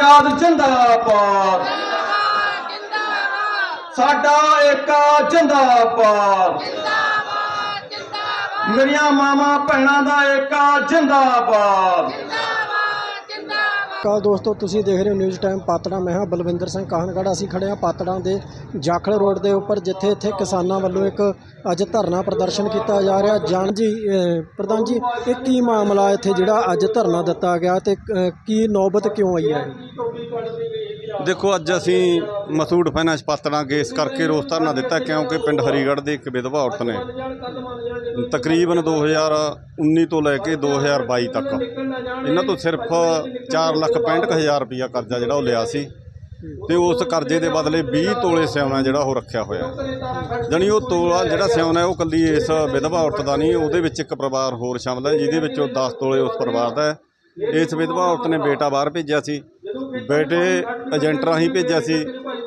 ਆਜ਼ਾਦ ਜਿੰਦਾਬਾਦ। ਸਾਡਾ ਏਕਾ ਜਿੰਦਾਬਾਦ। ਮੇਰੀਆਂ ਮਾਵਾਂ ਭੈਣਾਂ ਦਾ ਏਕਾ ਜਿੰਦਾਬਾਦ। ਕਾ ਦੋਸਤੋ ਤੁਸੀਂ ਦੇਖ ਰਹੇ ਹੋ ਨਿਊਜ਼ ਟਾਈਮ ਪਾਤੜਾ। ਮੈਂ ਹਾਂ ਬਲਵਿੰਦਰ ਸਿੰਘ ਕਾਹਨਗੜ੍ਹ। ਅਸੀਂ ਖੜੇ ਹਾਂ ਪਾਤੜਾਂ ਦੇ ਜਾਖਲ ਰੋਡ ਦੇ ਉੱਪਰ ਜਿੱਥੇ ਇੱਥੇ ਕਿਸਾਨਾਂ ਵੱਲੋਂ ਇੱਕ ਅੱਜ ਧਰਨਾ ਪ੍ਰਦਰਸ਼ਨ ਕੀਤਾ ਜਾ ਰਿਹਾ। ਜਾਨ ਜੀ ਪ੍ਰਧਾਨ ਜੀ ਇਹ ਕੀ ਮਾਮਲਾ ਇੱਥੇ ਜਿਹੜਾ ਅੱਜ ਧਰਨਾ ਦਿੱਤਾ ਗਿਆ ਤੇ ਅਹ, ਕੀ ਨੌਬਤ ਕਿਉਂ ਆਈ ਹੈ? ਦੇਖੋ, ਅੱਜ ਅਸੀਂ ਮਸੂਡ ਫਾਈਨਾਂਸ ਪਾਤੜਾਂ ਕੇਸ ਕਰਕੇ ਰੋਸ ਧਰਨਾ ਦਿੱਤਾ ਕਿਉਂਕਿ ਪਿੰਡ ਹਰੀਗੜ੍ਹ ਦੇ ਇੱਕ ਵਿਧਵਾ ਔਰਤ ਨੇ ਤਕਰੀਬਨ 2019 ਤੋਂ ਲੈ ਕੇ 2022 ਤੱਕ ਇਹਨਾਂ ਤੋਂ ਸਿਰਫ 4 ਲੱਖ 65 ਹਜ਼ਾਰ ਰੁਪਇਆ ਕਰਜ਼ਾ ਜਿਹੜਾ ਉਹ ਲਿਆ ਸੀ ਤੇ ਉਸ ਕਰਜ਼ੇ ਦੇ ਬਦਲੇ 20 ਤੋਲੇ ਸਿਉਣਾ ਜਿਹੜਾ ਉਹ ਰੱਖਿਆ ਹੋਇਆ। ਜਾਣੀ ਉਹ ਤੋਲਾ ਜਿਹੜਾ ਸਿਉਣਾ ਉਹ ਕੱਲੀ ਇਸ ਵਿਧਵਾ ਔਰਤ ਦਾ ਨਹੀਂ, ਉਹਦੇ ਵਿੱਚ ਇੱਕ ਪਰਿਵਾਰ ਹੋਰ ਸ਼ਾਮਲ ਹੈ, ਜਿਹਦੇ ਵਿੱਚੋਂ 10 ਤੋਲੇ ਉਸ ਪਰਿਵਾਰ ਦਾ ਹੈ। ਇਸ ਵਿਧਵਾ ਔਰਤ ਨੇ ਬੇਟਾ ਬਾਹਰ ਭੇਜਿਆ ਸੀ। ਬੇਟੇ ਏਜੰਟ ਰਾਹੀਂ ਭੇਜਿਆ ਸੀ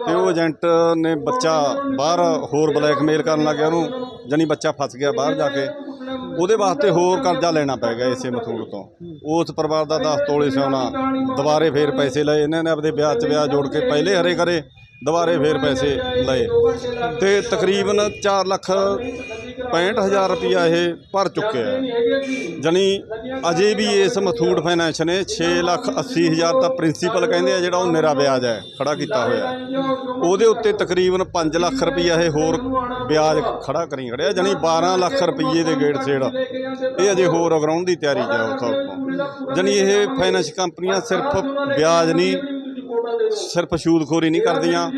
ਤੇ ਉਹ ਏਜੰਟ ਨੇ ਬੱਚਾ ਬਾਹਰ ਹੋਰ ਬਲੈਕਮੇਲ ਕਰਨ ਲੱਗਿਆ ਉਹਨੂੰ, ਜਾਣੀ ਬੱਚਾ ਫਸ ਗਿਆ ਬਾਹਰ ਜਾ ਕੇ। ਉਹਦੇ ਵਾਸਤੇ ਹੋਰ ਕਰਜ਼ਾ ਲੈਣਾ ਪੈ ਗਿਆ ਇਸੇ ਮਥੂੜ ਤੋਂ। ਉਸ ਪਰਿਵਾਰ ਦਾ 10 ਤੋਲੇ ਸੋਨਾ ਦੁਬਾਰੇ ਫੇਰ ਪੈਸੇ ਲਏ। ਇਹਨਾਂ ਨੇ ਆਪਦੇ ਵਿਆਹ 'ਚ ਵਿਆਹ ਜੋੜ ਕੇ ਪਹਿਲੇ ਹਰੇ ਕਰੇ ਦੁਬਾਰੇ ਫੇਰ ਪੈਸੇ ਲਏ। ਤੇ ਤਕਰੀਬਨ 4 ਲੱਖ 65000 ਰੁਪਇਆ ਇਹ ਭਰ ਚੁੱਕਿਆ ਹੈ। ਜਣੀ ਅਜੇ ਵੀ ਇਸ ਮਥੂਟ ਫਾਈਨੈਂਸ ਨੇ 6 ਲੱਖ 80 ਹਜ਼ਾਰ ਤਾਂ ਪ੍ਰਿੰਸੀਪਲ ਕਹਿੰਦੇ ਆ, ਜਿਹੜਾ ਉਹ ਮੇਰਾ ਵਿਆਜ ਹੈ, ਖੜਾ ਕੀਤਾ ਹੋਇਆ ਉਹਦੇ ਉੱਤੇ ਤਕਰੀਬਨ 5 ਲੱਖ ਰੁਪਇਆ ਇਹ ਹੋਰ ਵਿਆਜ ਖੜਾ ਕਰੀ ਖੜਿਆ, ਜਣੀ 12 ਲੱਖ ਰੁਪਏ ਦੇ ਗੇੜ ਸੇੜ। ਇਹ ਅਜੇ ਹੋਰ ਅਗਰਾਉਣ ਦੀ ਤਿਆਰੀ 'ਚ ਹੈ ਉਸ ਤੋਂ ਜਣੀ ਇਹ ਫਾਈਨੈਂਸ ਕੰਪਨੀਆਂ ਸਿਰਫ ਵਿਆਜ ਨਹੀਂ ਸਿਰਫ ਸੂਦਖੋਰੀ ਨਹੀਂ ਕਰਦੀਆਂ।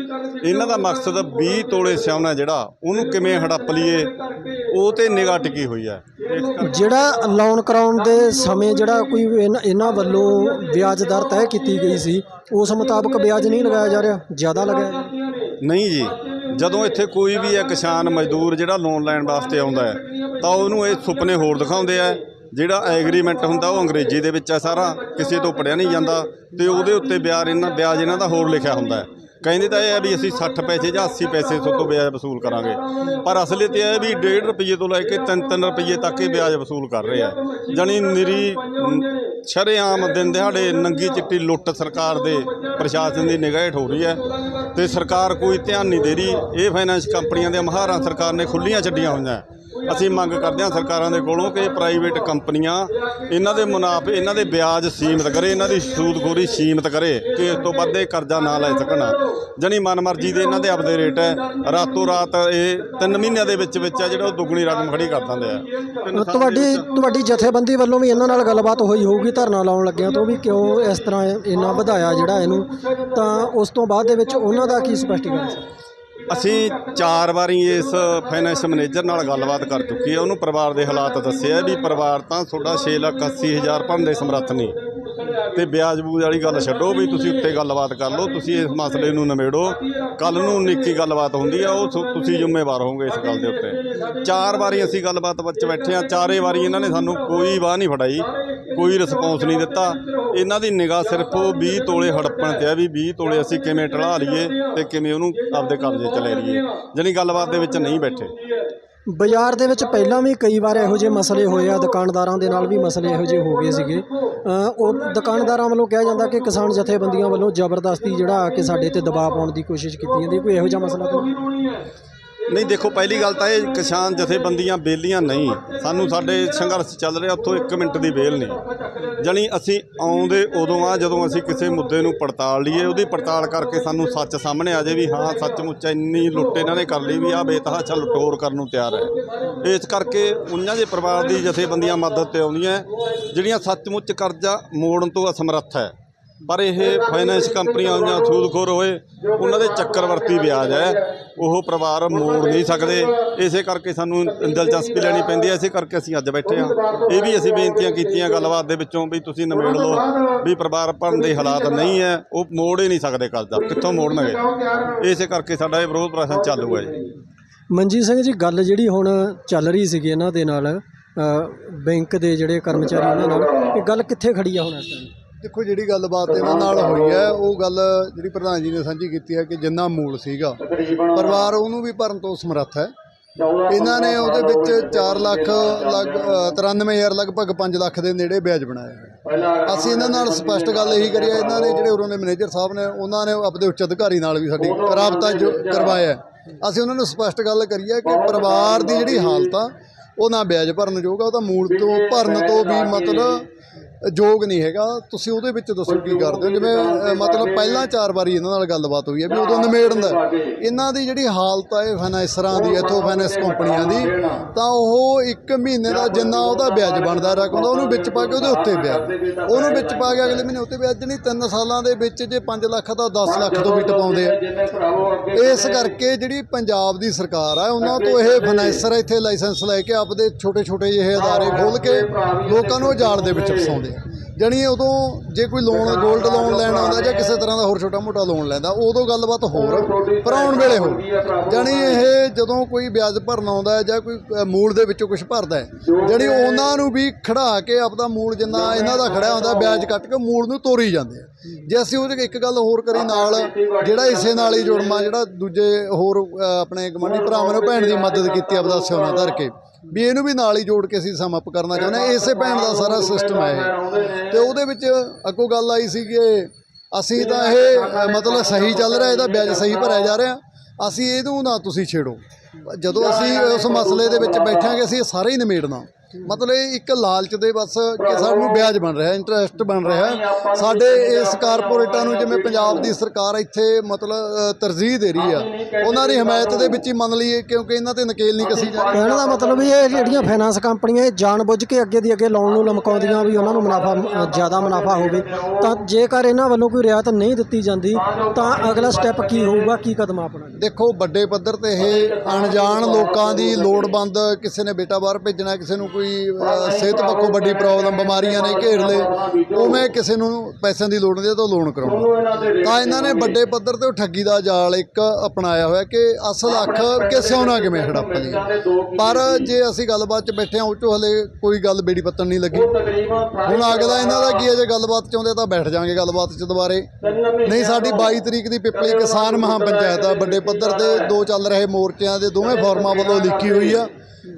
ਇਹਨਾਂ ਦਾ ਮਕਸਦ 20 ਤੋਲੇ ਸਿਆਉਣਾ ਜਿਹੜਾ ਉਹਨੂੰ ਕਿਵੇਂ ਹੜੱਪ ਲਈਏ ਉਹ ਤੇ ਨਿਗਾਹ ਟਿਕੀ ਹੋਈ ਹੈ। ਜਿਹੜਾ ਲੋਨ ਕਰਾਉਣ ਦੇ ਸਮੇਂ ਜਿਹੜਾ ਕੋਈ ਇਹਨਾਂ- ਇਹਨਾਂ ਵੱਲੋਂ ਵਿਆਜ ਦਰ ਤੈਅ ਕੀਤੀ ਗਈ ਸੀ ਉਸ ਮੁਤਾਬਕ ਵਿਆਜ ਨਹੀਂ ਲਗਾਇਆ ਜਾ ਰਿਹਾ? ਜ਼ਿਆਦਾ ਲਗਾਇਆ ਨਹੀਂ ਜੀ ਜਦੋਂ ਇੱਥੇ ਕੋਈ ਵੀ ਹੈ ਕਿਸਾਨ ਮਜ਼ਦੂਰ ਜਿਹੜਾ ਲੋਨ ਲੈਣ ਵਾਸਤੇ ਆਉਂਦਾ ਹੈ ਤਾਂ ਉਹਨੂੰ ਇਹ ਸੁਪਨੇ ਹੋਰ ਦਿਖਾਉਂਦੇ ਆ। ਜਿਹੜਾ ਐਗਰੀਮੈਂਟ ਹੁੰਦਾ ਉਹ ਅੰਗਰੇਜ਼ੀ ਦੇ ਵਿੱਚ ਹੈ ਸਾਰਾ ਕਿਸੇ ਤੋਂ ਪੜਿਆ ਨਹੀਂ ਜਾਂਦਾ ਤੇ ਉਹਦੇ ਉੱਤੇ ਵਿਆਜ ਇਹਨਾਂ ਵਿਆਜ ਇਹਨਾਂ ਦਾ ਹੋਰ ਲਿਖਿਆ ਹੁੰਦਾ ਹੈ। ਕਹਿੰਦੇ ਤਾਂ ਇਹ ਹੈ ਵੀ ਅਸੀਂ 60 ਪੈਸੇ ਜਾਂ 80 ਪੈਸੇ ਤੋਂ ਵਿਆਜ ਵਸੂਲ ਕਰਾਂਗੇ। ਪਰ ਅਸਲੇ ਤੇ ਇਹ ਹੈ ਵੀ 1.5 ਰੁਪਏ ਤੋਂ ਲੈ ਕੇ 3-3 ਰੁਪਏ ਤੱਕ ਇਹ ਵਿਆਜ ਵਸੂਲ ਕਰ ਰਹੇ ਆ ਜਾਣੀ ਨਿਰੀ ਅਮ, ਸ਼ਰੇਆਮ ਦਿਨ ਦਿਹਾੜੇ ਨੰਗੀ ਚਿੱਟੀ ਲੁੱਟ ਸਰਕਾਰ ਦੇ ਪ੍ਰਸ਼ਾਸਨ ਦੀ ਨਿਗਾਹ ਹੇਠ ਹੋ ਰਹੀ ਹੈ ਤੇ ਸਰਕਾਰ ਕੋਈ ਧਿਆਨ ਨਹੀਂ ਦੇ ਰਹੀ। ਇਹ ਫਾਈਨੈਂਸ ਕੰਪਨੀਆਂ ਦੇ ਮਹਾਰਾਂ ਸਰਕਾਰ ਨੇ ਖੁੱਲੀਆਂ ਛੱਡੀਆਂ ਹੋਈਆਂ ਅਸੀਂ ਮੰਗ ਕਰਦੇ ਹਾਂ ਸਰਕਾਰਾਂ ਦੇ ਕੋਲੋਂ ਕਿ ਪ੍ਰਾਈਵੇਟ ਕੰਪਨੀਆਂ ਇਹਨਾਂ ਦੇ ਮੁਨਾਫੇ ਇਹਨਾਂ ਦੇ ਵਿਆਜ ਸੀਮਿਤ ਕਰੇ ਇਹਨਾਂ ਦੀ ਸੂਦਖੋਰੀ ਸੀਮਿਤ ਕਰੇ ਕਿ ਇਸ ਤੋਂ ਵੱਧ ਇਹ ਕਰਜ਼ਾ ਨਾ ਲੈ ਸਕਣ। ਜਣੀ ਮਨਮਰਜ਼ੀ ਦੇ ਇਹਨਾਂ ਦੇ ਆਪਦੇ ਰੇਟ ਹੈ। ਰਾਤੋਂ ਰਾਤ ਇਹ 3 ਮਹੀਨਿਆਂ ਦੇ ਵਿੱਚ ਵਿੱਚ ਆ ਜਿਹੜਾ ਉਹ ਦੁੱਗਣੀ ਰਕਮ ਖੜੀ ਕਰ ਦਿੰਦੇ ਆ। ਤੁਹਾਡੀ ਤੁਹਾਡੀ ਜਥੇਬੰਦੀ ਵੱਲੋਂ ਵੀ ਇਹਨਾਂ ਨਾਲ ਗੱਲਬਾਤ ਹੋਈ ਹੋਊਗੀ ਧਰਨਾ ਲਾਉਣ ਲੱਗਿਆਂ ਤੋਂ ਵੀ ਕਿਉਂ ਇਸ ਤਰ੍ਹਾਂ ਇੰਨਾ ਵਧਾਇਆ ਜਿਹੜਾ ਇਹਨੂੰ। ਤਾਂ ਉਸ ਤੋਂ ਬਾਅਦ ਦੇ ਵਿੱਚ ਉਹਨਾਂ ਦਾ ਕੀ ਸਪਸ਼ਟੀਕਰਨ? ਸੀ ਅਸੀਂ ਚਾਰ ਵਾਰੀ ਇਸ ਫਾਈਨੈਂਸ ਮੈਨੇਜਰ ਨਾਲ ਗੱਲਬਾਤ ਕਰ ਚੁੱਕੀ ਹੈ। ਉਹਨੂੰ ਪਰਿਵਾਰ ਦੇ ਹਾਲਾਤ ਦੱਸਿਆ ਵੀ ਪਰਿਵਾਰ ਤਾਂ ਤੁਹਾਡਾ 6 ਲੱਖ 80 ਹਜ਼ਾਰ ਭਰਨ ਦੇ ਸਮਰੱਥ ਨਹੀਂ। ਤੇ ਵਿਆਜ ਬੂਜ ਵਾਲੀ ਗੱਲ ਛੱਡੋ ਵੀ ਤੁਸੀਂ ਉੱਤੇ ਗੱਲਬਾਤ ਕਰ ਲਓ, ਤੁਸੀਂ ਇਸ ਮਸਲੇ ਨੂੰ ਨਿਬੇੜੋ। ਕੱਲ ਨੂੰ ਨਿੱਕੀ ਗੱਲਬਾਤ ਹੁੰਦੀ ਆ, ਉਹ ਤੁ- ਤੁਸੀਂ ਜ਼ਿੰਮੇਵਾਰ ਹੋਵੋਗੇ ਇਸ ਗੱਲ ਦੇ ਉੱਤੇ। ਚਾਰ ਵਾਰੀ ਅਸੀਂ ਗੱਲਬਾਤ ਵਿੱਚ ਬੈਠੇ ਆ, ਚਾਰੇ ਵਾਰੀ ਇਹਨਾਂ ਨੇ ਸਾਨੂੰ ਕੋਈ ਵਾਹ ਨਹੀਂ ਫੜਾਈ। ਕੋਈ ਰਿਸਪੌਂਸ ਨਹੀਂ ਦਿੱਤਾ। ਇਹਨਾਂ ਦੀ ਨਿਗਾਹ ਸਿਰਫ ਉਹ 20 ਤੋਲੇ ਹੜੱਪਣ ਤੇ ਆ ਵੀ 20 ਤੋਲੇ ਅਸੀਂ ਕਿਵੇਂ ਢਲਾ ਲਈਏ ਤੇ ਕਿਵੇਂ ਉਹਨੂੰ ਆਪਦੇ ਕਬਜ਼ੇ ਚ ਲੈ ਲਈਏ। ਜਾਣੀ ਗੱਲਬਾਤ ਦੇ ਵਿੱਚ ਨਹੀਂ ਬੈਠੇ। ਬਾਜ਼ਾਰ ਦੇ ਵਿੱਚ ਪਹਿਲਾਂ ਵੀ ਕਈ ਵਾਰ ਇਹੋ ਜਿਹੇ ਮਸਲੇ ਹੋਏ ਆ, ਦੁਕਾਨਦਾਰਾਂ ਦੇ ਨਾਲ ਵੀ ਮਸਲੇ ਇਹੋ ਜਿਹੇ ਹੋ ਗਏ ਸੀਗੇ। ਉਹ ਦੁਕਾਨਦਾਰਾਂ ਵੱਲੋਂ ਕਿਹਾ ਜਾਂਦਾ ਕਿ ਕਿਸਾਨ ਜਥੇਬੰਦੀਆਂ ਵੱਲੋਂ ਜ਼ਬਰਦਸਤੀ ਜਿਹੜਾ ਆ ਕੇ ਸਾਡੇ ਤੇ ਦਬਾਅ ਪਾਉਣ ਦੀ ਕੋਸ਼ਿਸ਼ ਕੀਤੀ ਜਾਂਦੀ ਕੋਈ ਇਹੋ ਜਿਹਾ ਮਸਲਾ ਤਾਂ ਨਹੀਂ? ਦੇਖੋ, ਪਹਿਲੀ ਗੱਲ ਤਾਂ ਇਹ ਕਿਸਾਨ ਜਥੇਬੰਦੀਆਂ ਬੇਲੀਆਂ ਨਹੀਂ। ਸਾਨੂੰ ਸਾਡੇ ਸੰਘਰਸ਼ ਚੱਲ ਰਿਹਾ, ਉੱਥੋਂ 1 ਮਿੰਟ ਦੀ ਵੇਲ ਨਹੀਂ। ਜਾਣੀ ਅਸੀਂ ਆਉਂਦੇ ਉਦੋਂ ਆ, ਜਦੋਂ ਅਸੀਂ ਕਿਸੇ ਮੁੱਦੇ ਨੂੰ ਪੜਤਾਲ ਲਈਏ, ਉਹਦੀ ਪੜਤਾਲ ਕਰਕੇ ਸਾਨੂੰ ਸੱਚ ਸਾਹਮਣੇ ਆ ਜਾਏ ਵੀ ਹਾਂ, ਸੱਚਮੁੱਚ ਇੰਨੀ ਲੁੱਟ ਇਹਨਾਂ ਨੇ ਕਰ ਲਈ ਵੀ ਆ ਬੇਤਹਾਸ਼ਾ ਲੁੱਟ ਹੋਰ ਕਰਨ ਨੂੰ ਤਿਆਰ ਹੈ। ਇਸ ਕਰਕੇ ਉਹਨਾਂ ਦੇ ਪਰਿਵਾਰ ਦੀ ਜਥੇਬੰਦੀਆਂ ਮਦਦ ਤੇ ਆਉਂਦੀਆਂ, ਜਿਹੜੀਆਂ ਸੱਚਮੁੱਚ ਕਰਜ਼ਾ ਮੋੜਨ ਤੋਂ ਅਸਮਰੱਥ ਹੈ। ਪਰ ਇਹ ਫਾਈਨੈਂਸ ਕੰਪਨੀਆਂ ਜਾਂ ਸੂਦਖੋਰ ਹੋਏ, ਉਹਨਾਂ ਦੇ ਚੱਕਰਵਰਤੀ ਵਿਆਜ ਹੈ। ਉਹ ਪਰਿਵਾਰ ਮੋੜ ਨਹੀਂ ਸਕਦੇ। ਇਸੇ ਕਰਕੇ ਸਾਨੂੰ ਦਿਲਚਸਪੀ ਲੈਣੀ ਪੈਂਦੀ ਹੈ। ਇਸੇ ਕਰਕੇ ਅਸੀਂ ਅੱਜ ਬੈਠੇ ਹਾਂ। ਇਹ ਵੀ ਅਸੀਂ ਬੇਨਤੀਆਂ ਕੀਤੀਆਂ ਗੱਲਬਾਤ ਦੇ ਵਿੱਚੋਂ ਵੀ ਤੁਸੀਂ ਨਿਬੇੜ ਲਓ ਵੀ ਪਰਿਵਾਰ ਭਰਨ ਦੇ ਹਾਲਾਤ ਨਹੀਂ ਹੈ। ਉਹ ਮੋੜ ਹੀ ਨਹੀਂ ਸਕਦੇ ਕਰਜ਼ਾ ਕਿੱਥੋਂ ਮੋੜਨਗੇ? ਇਸੇ ਕਰਕੇ ਸਾਡਾ ਇਹ ਵਿਰੋਧ ਪ੍ਰਦਰਸ਼ਨ ਚਾਲੂ ਹੈ ਜੀ। ਮਨਜੀਤ ਸਿੰਘ ਜੀ, ਗੱਲ ਜਿਹੜੀ ਹੁਣ ਚੱਲ ਰਹੀ ਸੀਗੀ ਇਹਨਾਂ ਦੇ ਨਾਲ ਬੈਂਕ ਦੇ ਜਿਹੜੇ ਕਰਮਚਾਰੀ ਉਹਨਾਂ ਨਾਲ, ਇਹ ਗੱਲ ਕਿੱਥੇ ਖੜੀ ਆ ਹੁਣ ਇਸ ਟਾਈਮ ਦੇਖੋ ਜਿਹੜੀ ਗੱਲਬਾਤ ਇਹਨਾਂ ਨਾਲ ਹੋਈ ਹੈ, ਉਹ ਗੱਲ ਜਿਹੜੀ ਪ੍ਰਧਾਨ ਜੀ ਨੇ ਸਾਂਝੀ ਕੀਤੀ ਹੈ ਕਿ ਜਿੰਨਾ ਮੂਲ ਸੀਗਾ। ਪਰਿਵਾਰ ਉਹਨੂੰ ਵੀ ਭਰਨ ਤੋਂ ਸਮਰੱਥ ਹੈ। ਇਹਨਾਂ ਨੇ ਉਹਦੇ ਵਿੱਚ 4 ਲੱਖ ਲਗ 93000 ਲਗਭਗ 5 ਲੱਖ ਦੇ ਨੇੜੇ ਵਿਆਜ ਬਣਾਇਆ ਅਸੀਂ ਇਹਨਾਂ ਨਾਲ ਸਪਸ਼ਟ ਗੱਲ ਇਹੀ ਕਰੀ ਹੈ ਇਹਨਾਂ ਨੇ ਜਿਹੜੇ ਉਰੋਂ ਦੇ ਮੈਨੇਜਰ ਸਾਹਿਬ ਨੇ, ਉਹਨਾਂ ਨੇ ਆਪਣੇ ਉੱਚ ਅਧਿਕਾਰੀ ਨਾਲ ਵੀ ਸਾਡੀ ਰਾਬਤਾ ਜੋ ਕਰਵਾਇਆ ਅਸੀਂ ਉਹਨਾਂ ਨੂੰ ਸਪਸ਼ਟ ਗੱਲ ਕਰੀਏ ਕਿ ਪਰਿਵਾਰ ਦੀ ਜਿਹੜੀ ਹਾਲਤ ਆ, ਉਹ ਨਾ ਵਿਆਜ ਭਰਨ ਯੋਗ ਆ, ਉਹ ਮੂਲ ਤੋਂ ਭਰਨ ਤੋਂ ਵੀ ਮਤਲਬ ਯੋਗ ਨਹੀਂ ਹੈਗਾ। ਤੁਸੀਂ ਉਹਦੇ ਵਿੱਚ ਦੱਸੋ ਕੀ ਕਰਦੇ ਹੋ? ਜਿਵੇਂ ਮਤਲਬ ਪਹਿਲਾਂ ਚਾਰ ਵਾਰੀ ਇਹਨਾਂ ਨਾਲ ਗੱਲਬਾਤ ਹੋਈ ਹੈ ਵੀ ਉਦੋਂ ਨਿਮੇੜਨ ਦਾ। ਇਹਨਾਂ ਦੀ ਜਿਹੜੀ ਹਾਲਤ ਇਹ ਫਾਈਨੈਂਸਰਾਂ ਦੀ ਇੱਥੋਂ ਫਾਈਨੈਂਸ ਕੰਪਨੀਆਂ ਦੀ ਤਾਂ ਉਹ ਇੱਕ ਮਹੀਨੇ ਦਾ ਜਿੰਨਾ ਉਹਦਾ ਵਿਆਜ ਬਣਦਾ ਰਕਮ ਦਾ ਉਹਨੂੰ ਵਿੱਚ ਪਾ ਕੇ ਉਹਦੇ ਉੱਤੇ ਵਿਆਜ। ਉਹਨੂੰ ਵਿੱਚ ਪਾ ਕੇ ਅਗਲੇ ਮਹੀਨੇ ਉੱਤੇ ਵਿਆਜ ਨਹੀਂ ਤਿੰਨ ਸਾਲਾਂ ਦੇ ਵਿੱਚ ਜੇ 5 ਲੱਖ ਦਾ 10 ਲੱਖ ਤੋਂ ਵੀ ਟਪਾਉਂਦੇ ਆ। ਇਸ ਕਰਕੇ ਜਿਹੜੀ ਪੰਜਾਬ ਦੀ ਸਰਕਾਰ ਆ ਉਹਨਾਂ ਤੋਂ ਇਹ ਫਾਈਨੈਂਸਰ ਇੱਥੇ ਲਾਇਸੈਂਸ ਲੈ ਕੇ ਆਪਦੇ ਛੋਟੇ ਛੋਟੇ ਜਿਹੇ ਅਦਾਰੇ ਖੋਲ ਕੇ ਲੋਕਾਂ ਨੂੰ ਜਾਲ ਦੇ ਵਿੱਚ ਫਸਾਉਂਦੇ ਜਾਣੀ ਉਦੋਂ ਜੇ ਕੋਈ ਲੋਨ 골ਡ ਲੋਨ ਲੈਣ ਆਉਂਦਾ ਜਾਂ ਕਿਸੇ ਤਰ੍ਹਾਂ ਦਾ ਹੋਰ ਛੋਟਾ ਮੋਟਾ ਲੋਨ ਲੈਂਦਾ ਉਦੋਂ ਗੱਲਬਾਤ ਹੋਰ ਪਰ ਆਉਣ ਵੇਲੇ ਹੋਰ। ਜਾਣੀ ਇਹ ਜਦੋਂ ਕੋਈ ਵਿਆਜ ਭਰਨ ਆਉਂਦਾ ਹੈ ਜਾਂ ਕੋਈ ਮੂਲ ਦੇ ਵਿੱਚੋਂ ਕੁਝ ਭਰਦਾ ਹੈ ਜਾਣੀ ਉਹਨਾਂ ਨੂੰ ਵੀ ਖੜਾ ਕੇ ਆਪਦਾ ਮੂਲ ਜਿੰਨਾ ਇਹਨਾਂ ਦਾ ਖੜਿਆ ਹੁੰਦਾ ਵਿਆਜ ਕੱਟ ਕੇ ਮੂਲ ਨੂੰ ਤੋਰੀ ਜਾਂਦੇ ਆ। ਜੇ ਅਸੀਂ ਉਹਦੇ ਇੱਕ ਗੱਲ ਹੋਰ ਕਰੀ ਨਾਲ ਜਿਹੜਾ ਇਸੇ ਨਾਲ ਹੀ ਜੁੜਮਾ ਜਿਹੜਾ ਦੂਜੇ ਹੋਰ ਆਪਣੇ ਗਮੰਡੀ ਭਰਾਵਾਂ ਨੇ ਭੈਣ ਦੀ ਮਦਦ ਕੀਤੀ ਆਪਦਾ ਸਿਉਣਾ ਧਰ ਕੇ। ਵੀ ਇਹਨੂੰ ਵੀ ਨਾਲ ਹੀ ਜੋੜ ਕੇ ਅਸੀਂ ਸਮ ਅਪ ਕਰਨਾ ਚਾਹੁੰਦੇ ਹਾਂ। ਇਸੇ ਭੈਣ ਦਾ ਸਾਰਾ ਸਿਸਟਮ ਹੈ ਇਹ। ਤੇ ਉਹਦੇ ਵਿੱਚ ਅੱਗੋਂ ਗੱਲ ਆਈ ਸੀ ਕਿ ਅਸੀਂ ਤਾਂ ਇਹ, ਮਤਲਬ ਸਹੀ ਚੱਲ ਰਿਹਾ, ਇਹਦਾ ਵਿਆਜ ਸਹੀ ਭਰਿਆ ਜਾ ਰਿਹਾ। ਅਸੀਂ ਇਹਨੂੰ ਨਾ ਤੁਸੀਂ ਛੇੜੋ। ਜਦੋਂ ਅਸੀਂ ਉਸ ਮਸਲੇ ਦੇ ਵਿੱਚ ਬੈਠਾਂਗੇ, ਅਸੀਂ ਇਹ ਸਾਰੇ ਹੀ ਨਿਮੇੜਨਾ। ਮਤਲਬ ਇਹ ਇੱਕ ਲਾਲਚ ਦੇ ਬਸ ਕਿ ਸਾਨੂੰ ਵਿਆਜ ਬਣ ਰਿਹਾ ਇੰਟਰਸਟ ਬਣ ਰਿਹਾ। ਸਾਡੇ ਇਸ ਕਾਰਪੋਰੇਟਾਂ ਨੂੰ ਜਿਵੇਂ ਪੰਜਾਬ ਦੀ ਸਰਕਾਰ ਇੱਥੇ ਮਤਲਬ ਤਰਜੀਹ ਦੇ ਰਹੀ ਆ ਉਹਨਾਂ ਦੀ ਹਮਾਇਤ ਦੇ ਵਿੱਚ ਹੀ ਮੰਨ ਲਈਏ ਕਿਉਂਕਿ ਇਹਨਾਂ ਤੇ ਨਕੇਲ ਨਹੀਂ ਕਸੀ ਜਾਂਦੀ ਕਹਿਣ ਦਾ ਮਤਲਬ ਇਹ ਜਿਹੜੀਆਂ ਫਾਈਨਾਂਸ ਕੰਪਨੀਆਂ ਇਹ ਜਾਣਬੁੱਝ ਕੇ ਅੱਗੇ ਦੀ ਅੱਗੇ ਲੋਨ ਨੂੰ ਲਮਕਾਉਂਦੀਆਂ ਵੀ ਉਹਨਾਂ ਨੂੰ ਮੁਨਾਫਾ ਜ਼ਿਆਦਾ ਮੁਨਾਫਾ ਹੋਵੇ। ਤਾਂ ਜੇਕਰ ਇਹਨਾਂ ਵੱਲੋਂ ਕੋਈ ਰਿਆਇਤ ਨਹੀਂ ਦਿੱਤੀ ਜਾਂਦੀ ਤਾਂ ਅਗਲਾ ਸਟੈਪ ਕੀ ਹੋਊਗਾ ਕੀ ਕਦਮ ਆਪਣਾ? ਦੇਖੋ ਵੱਡੇ ਪੱਧਰ ਤੇ ਇਹ ਅਣਜਾਣ ਲੋਕਾਂ ਦੀ ਲੋੜਵੰਦ ਕਿਸੇ ਨੇ ਬੇਟਾ ਬਾਹਰ ਭੇਜਣਾ ਕਿਸੇ ਨੂੰ ਕੋਈ ਅ, ਸਿਹਤ ਪੱਖੋਂ ਵੱਡੀ ਪ੍ਰੋਬਲਮ ਬਿਮਾਰੀਆਂ ਨੇ ਘੇਰ ਲਏ ਉਵੇਂ ਕਿਸੇ ਨੂੰ ਪੈਸਿਆਂ ਦੀ ਲੋੜ ਹੁੰਦੀ ਹੈ ਤਾਂ ਲੋਨ ਕਰਾਉਣਾ। ਤਾਂ ਇਹਨਾਂ ਨੇ ਵੱਡੇ ਪੱਧਰ ਤੇ ਉਹ ਠੱਗੀ ਦਾ ਜਾਲ ਇੱਕ ਅਪਣਾਇਆ ਹੋਇਆ ਕਿ ਅਸਲ ਅੱਖ ਕਿ ਸਿਉਣਾ ਕਿਵੇਂ ਹੜੱਪ ਲਈ ਪਰ ਜੇ ਅਸੀਂ ਗੱਲਬਾਤ 'ਚ ਬੈਠੇ ਹਾਂ ਉਹ 'ਚੋਂ ਹਲੇ ਕੋਈ ਗੱਲ ਬੇੜੀ ਪੱਤਣ ਨਹੀਂ ਲੱਗੀ। ਹੁਣ ਅਗਲਾ ਇਹਨਾਂ ਦਾ ਕੀ ਹੈ ਜੇ ਗੱਲਬਾਤ ਚਾਹੁੰਦੇ ਤਾਂ ਬੈਠ ਜਾਾਂਗੇ ਗੱਲਬਾਤ 'ਚ ਦੁਬਾਰੇ। ਨਹੀਂ ਸਾਡੀ 22 ਤਰੀਕ ਦੀ ਪਿਪਲੀ ਕਿਸਾਨ ਮਹਾਂ ਪੰਚਾਇਤ ਆ ਵੱਡੇ ਪੱਧਰ ਤੇ ਦੋ ਚੱਲ ਰਹੇ ਮੋਰਚਿਆਂ ਦੇ ਦੋਵੇਂ ਫੋਰਮਾਂ ਵੱਲੋਂ ਲਿਖੀ ਹੋਈ ਆ।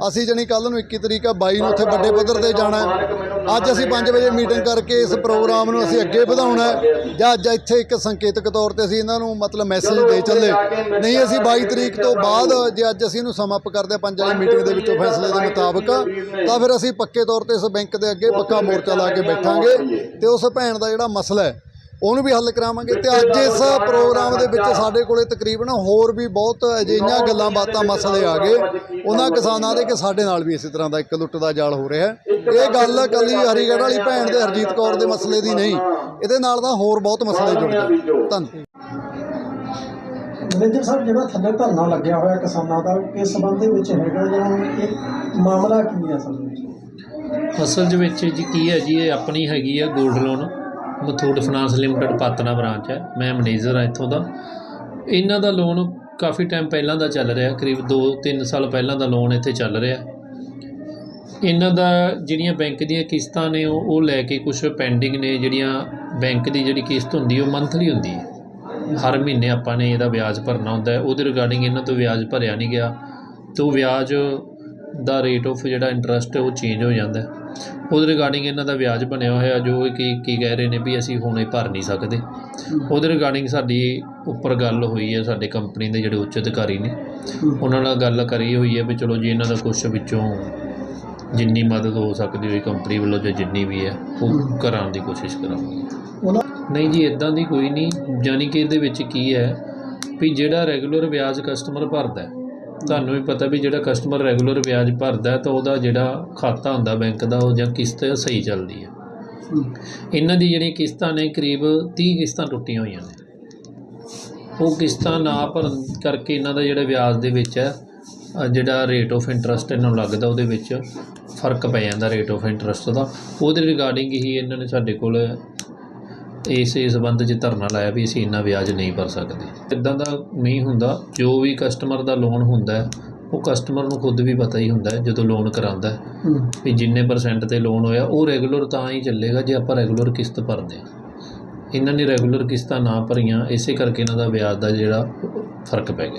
ਅਸੀਂ ਜਣੀ ਕੱਲ ਨੂੰ 21 ਤਰੀਕ ਆ 22 ਨੂੰ ਉੱਥੇ ਵੱਡੇ ਪੱਧਰ ਤੇ ਜਾਣਾ ਅੱਜ ਅਸੀਂ 5 ਵਜੇ ਮੀਟਿੰਗ ਕਰਕੇ ਇਸ ਪ੍ਰੋਗਰਾਮ ਨੂੰ ਅਸੀਂ ਅੱਗੇ ਵਧਾਉਣਾ ਜਾਂ ਅੱਜ ਇੱਥੇ ਇੱਕ ਸੰਕੇਤਕ ਤੌਰ ਤੇ ਅਸੀਂ ਇਹਨਾਂ ਨੂੰ ਮਤਲਬ ਮੈਸੇਜ ਦੇ ਚੱਲੇ। ਨਹੀਂ, ਅਸੀਂ 22 ਤਰੀਕ ਤੋਂ ਬਾਅਦ ਜੇ ਅੱਜ ਅਸੀਂ ਇਹਨੂੰ ਸਮਾਪ ਕਰਦੇ ਹਾਂ ਪੰਜ ਵਾਲੀ ਮੀਟਿੰਗ ਦੇ ਵਿੱਚੋਂ ਫੈਸਲੇ ਦੇ ਮੁਤਾਬਕ, ਤਾਂ ਫਿਰ ਅਸੀਂ ਪੱਕੇ ਤੌਰ ਤੇ ਇਸ ਬੈਂਕ ਦੇ ਅੱਗੇ ਪੱਕਾ ਮੋਰਚਾ ਲਾ ਕੇ ਬੈਠਾਂਗੇ। ਤੇ ਉਸ ਭੈਣ ਦਾ ਜਿਹੜਾ ਮਸਲਾ ਹੈ ਉਹਨੂੰ ਵੀ ਹੱਲ ਕਰਾਵਾਂਗੇ ਤੇ ਅੱਜ ਇਸ ਪ੍ਰੋਗਰਾਮ ਦੇ ਵਿੱਚ ਸਾਡੇ ਕੋਲੇ ਤਕਰੀਬਨ ਹੋਰ ਵੀ ਬਹੁਤ ਅਜਿਹੀਆਂ ਗੱਲਾਂ ਬਾਤਾਂ ਮਸਲੇ ਆ ਗਏ। ਉਹਨਾਂ ਕਿਸਾਨਾਂ ਦੇ ਕਿ ਸਾਡੇ ਨਾਲ ਵੀ ਇਸੇ ਤਰ੍ਹਾਂ ਦਾ ਇੱਕ ਲੁੱਟ ਦਾ ਜਾਲ ਹੋ ਰਿਹਾ ਹੈ। ਇਹ ਗੱਲ ਕੱਲੀ ਹਰੀਗੜ੍ਹ ਵਾਲੀ ਭੈਣ ਦੇ ਹਰਜੀਤ ਕੌਰ ਦੇ ਮਸਲੇ ਦੀ ਨਹੀਂ ਇਹਦੇ ਨਾਲ ਤਾਂ ਹੋਰ ਬਹੁਤ ਮਸਲੇ ਜੁੜਦੇ ਧੰਨਵਾਦ ਮੈਨੇਜਰ ਸਾਹਿਬ ਜਿਹੜਾ ਥੱਲੇ ਧਰਨਾ ਲੱਗਿਆ ਹੋਇਆ ਕਿਸਾਨਾਂ ਦਾ ਇਸ ਸੰਬੰਧ ਦੇ ਵਿੱਚ ਹੈਗਾ ਜਾਂ ਇਹ ਮਾਮਲਾ ਕੀ ਹੈ ਅਸਲ ਵਿੱਚ? ਅਸਲ ਦੇ ਵਿੱਚ ਜੀ ਕੀ ਹੈ ਜੀ ਇਹ ਆਪਣੀ ਹੈਗੀ ਆ 골ਡ loan. Muthoot finance limited ਪਾਤਨਾ branch ਹੈ। ਮੈਂ ਮੈਨੇਜਰ ਹਾਂ ਇੱਥੋਂ ਦਾ। ਇਹਨਾਂ ਦਾ ਲੋਨ ਕਾਫੀ ਟਾਈਮ ਪਹਿਲਾਂ ਦਾ ਚੱਲ ਰਿਹਾ। ਕਰੀਬ 2-3 ਸਾਲ ਪਹਿਲਾਂ ਦਾ ਲੋਨ ਇੱਥੇ ਚੱਲ ਰਿਹਾ। ਇਹਨਾਂ ਦਾ ਜਿਹੜੀਆਂ ਬੈਂਕ ਦੀਆਂ ਕਿਸ਼ਤਾਂ ਨੇ, ਉਹ ਉਹ ਲੈ ਕੇ ਕੁਝ ਪੈਂਡਿੰਗ ਨੇ। ਜਿਹੜੀਆਂ ਬੈਂਕ ਦੀ ਜਿਹੜੀ ਕਿਸ਼ਤ ਹੁੰਦੀ, ਉਹ ਮੰਥਲੀ ਹੁੰਦੀ ਹੈ। ਹਰ ਮਹੀਨੇ ਆਪਾਂ ਨੇ ਇਹਦਾ ਵਿਆਜ ਭਰਨਾ ਹੁੰਦਾ ਹੈ। ਉਹਦੇ ਰਿਗਾਰਡਿੰਗ ਇਹਨਾਂ ਤੋਂ ਵਿਆਜ ਭਰਿਆ ਨਹੀਂ ਗਿਆ। ਤੇ ਵਿਆਜ ਦਾ ਰੇਟ ਆਫ ਜਿਹੜਾ ਇੰਟਰਸਟ ਹੈ, ਉਹ ਚੇਂਜ ਹੋ ਜਾਂਦਾ ਹੈ। ਉਹਦੇ ਰਿਗਾਰਡਿੰਗ ਇਹਨਾਂ ਦਾ ਵਿਆਜ ਬਣਿਆ ਹੋਇਆ ਜੋ ਕੀ ਕੀ ਕਹਿ ਰਹੇ ਨੇ ਵੀ ਅਸੀਂ ਹੁਣੇ ਭਰ ਨਹੀਂ ਸਕਦੇ। ਉਹਦੇ ਰਿਗਾਰਡਿੰਗ ਸਾਡੀ ਉੱਪਰ ਗੱਲ ਹੋਈ ਹੈ ਸਾਡੇ ਕੰਪਨੀ ਦੇ ਜਿਹੜੇ ਉੱਚ ਅਧਿਕਾਰੀ ਨੇ। ਉਹਨਾਂ ਨਾਲ ਗੱਲ ਕਰੀ ਹੋਈ ਹੈ ਵੀ ਚਲੋ ਜੀ ਇਹਨਾਂ ਦਾ ਕੁਝ ਵਿੱਚੋਂ ਜਿੰਨੀ ਮਦਦ ਹੋ ਸਕਦੀ ਹੋਈ ਕੰਪਨੀ ਵੱਲੋਂ ਜਾਂ ਜਿੰਨੀ ਵੀ ਹੈ ਉਹ ਕਰਾਉਣ ਦੀ ਕੋਸ਼ਿਸ਼ ਕਰਾਂਗੇ। ਨਹੀਂ ਜੀ ਇਦਾਂ ਦੀ ਕੋਈ ਨਹੀਂ। ਜਾਨੀ ਕਿ ਇਹਦੇ ਵਿੱਚ ਕੀ ਹੈ ਵੀ ਜਿਹੜਾ ਰੈਗੂਲਰ ਵਿਆਜ ਕਸਟਮਰ ਭਰਦਾ ਹੈ, ਤੁਹਾਨੂੰ ਵੀ ਪਤਾ ਵੀ ਜਿਹੜਾ ਕਸਟਮਰ ਰੈਗੂਲਰ ਵਿਆਜ ਭਰਦਾ ਤਾਂ ਉਹਦਾ ਜਿਹੜਾ ਖਾਤਾ ਹੁੰਦਾ ਬੈਂਕ ਦਾ, ਉਹ ਜਾਂ ਕਿਸ਼ਤ ਸਹੀ ਚੱਲਦੀ ਹੈ। ਇਹਨਾਂ ਦੀ ਜਿਹੜੀਆਂ ਕਿਸ਼ਤਾਂ ਨੇ, ਕਰੀਬ 30 ਕਿਸ਼ਤਾਂ ਟੁੱਟੀਆਂ ਹੋਈਆਂ ਨੇ। ਉਹ ਕਿਸ਼ਤਾਂ ਨਾ ਭਰਨ ਕਰਕੇ ਇਹਨਾਂ ਦਾ ਜਿਹੜਾ ਵਿਆਜ ਦੇ ਵਿੱਚ ਹੈ ਜਿਹੜਾ ਰੇਟ ਆਫ ਇੰਟਰਸਟ ਇਹਨਾਂ ਨੂੰ ਲੱਗਦਾ, ਉਹਦੇ ਵਿੱਚ ਫ਼ਰਕ ਪੈ ਜਾਂਦਾ ਰੇਟ ਆਫ ਇੰਟਰਸਟ ਦਾ। ਉਹਦੇ ਰਿਗਾਰਡਿੰਗ ਹੀ ਇਹਨਾਂ ਨੇ ਸਾਡੇ ਕੋਲ ਇਸ ਇਸ ਸੰਬੰਧ 'ਚ ਧਰਨਾ ਲਾਇਆ ਵੀ ਅਸੀਂ ਇੰਨਾ ਵਿਆਜ ਨਹੀਂ ਭਰ ਸਕਦੇ। ਇਦਾਂ ਦਾ ਨਹੀਂ ਹੁੰਦਾ ਜੋ ਵੀ ਕਸਟਮਰ ਦਾ ਲੋਨ ਹੁੰਦਾ ਹੈ ਉਹ ਕਸਟਮਰ ਨੂੰ ਖੁਦ ਵੀ ਪਤਾ ਹੀ ਹੁੰਦਾ ਹੈ ਜਦੋਂ ਲੋਨ ਕਰਾਉਂਦਾ ਹੈ ਵੀ ਜਿੰਨੇ ਪਰਸੈਂਟ ਤੇ ਲੋਨ ਹੋਇਆ ਉਹ ਰੈਗੂਲਰ ਤਾਂ ਹੀ ਚੱਲੇਗਾ ਜੇ ਆਪਾਂ ਰੈਗੂਲਰ ਕਿਸ਼ਤ ਭਰਦੇ ਹਾਂ। ਇਹਨਾਂ ਨੇ ਰੈਗੂਲਰ ਕਿਸ਼ਤਾਂ ਨਾ ਭਰੀਆਂ ਇਸੇ ਕਰਕੇ ਇਹਨਾਂ ਦਾ ਵਿਆਜ ਦਾ ਜਿਹੜਾ ਫ਼ਰਕ ਪੈ ਗਿਆ।